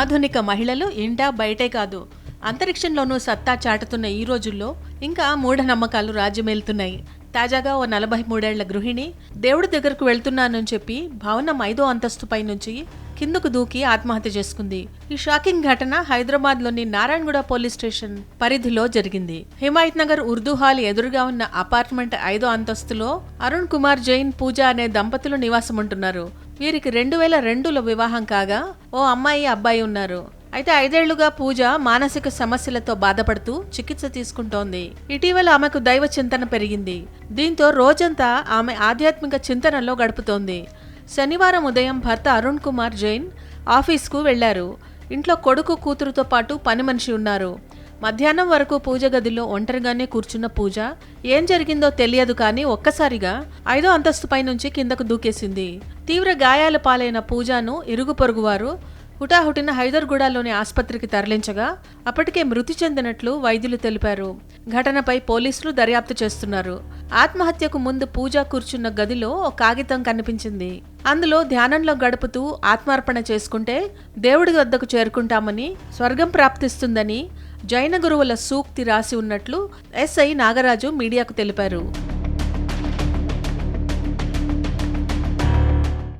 ఆధునిక మహిళలు ఇంటా బయటే కాదు. అంతరిక్షంలోనూ సత్తా చాటుతున్న ఈ రోజుల్లో ఇంకా మూఢనమ్మకాలు రాజ్యమేలుతున్నాయి. తాజాగా ఓ నలభై మూడేళ్ళ గృహిణి దేవుడి దగ్గరకు వెళ్తున్నానని చెప్పి భవనం ఐదో అంతస్తుపై నుంచి కిందకు దూకి ఆత్మహత్య చేసుకుంది. ఈ షాకింగ్ ఘటన హైదరాబాద్లోని నారాయణగూడ పోలీస్ స్టేషన్ పరిధిలో జరిగింది. హిమాయత్ నగర్ ఉర్దూ హాల్ ఎదురుగా ఉన్న అపార్ట్మెంట్ ఐదో అంతస్తులో అరుణ్ కుమార్ జైన్ పూజ అనే దంపతులు నివాసం ఉంటున్నారు వీరికి రెండు వేల రెండులో వివాహం కాగా ఓ అమ్మాయి అబ్బాయి ఉన్నారు. అయితే ఐదేళ్ళుగా పూజ మానసిక సమస్యలతో బాధపడుతూ చికిత్స తీసుకుంటోంది. ఇటీవల ఆమెకు దైవ చింతన పెరిగింది. దీంతో రోజంతా ఆమె ఆధ్యాత్మిక చింతనలో గడుపుతోంది. శనివారం ఉదయం భర్త అరుణ్ కుమార్ జైన్ ఆఫీస్కు వెళ్ళారు. ఇంట్లో కొడుకు కూతురుతో పాటు పని మనిషి ఉన్నారు. మధ్యాహ్నం వరకు పూజ గదిలో ఒంటరిగానే కూర్చున్న పూజ ఏం జరిగిందో తెలియదు కానీ ఒక్కసారిగా ఐదో అంతస్తుపై నుంచి కిందకు దూకేసింది. తీవ్ర గాయాల పాలైన పూజను ఇరుగు పొరుగువారు హుటాహుటిన హైదర్గూడలోని ఆసుపత్రికి తరలించగా అప్పటికే మృతి చెందినట్లు వైద్యులు తెలిపారు. ఘటనపై పోలీసులు దర్యాప్తు చేస్తున్నారు. ఆత్మహత్యకు ముందు పూజ కూర్చున్న గదిలో ఓ కాగితం కనిపించింది. అందులో ధ్యానంలో గడుపుతూ ఆత్మార్పణ చేసుకుంటే దేవుడి వద్దకు చేరుకుంటామని స్వర్గం ప్రాప్తిస్తుందని జైన గురువుల సూక్తి రాసి ఉన్నట్లు ఎస్ఐ నాగరాజు మీడియాకు తెలిపారు.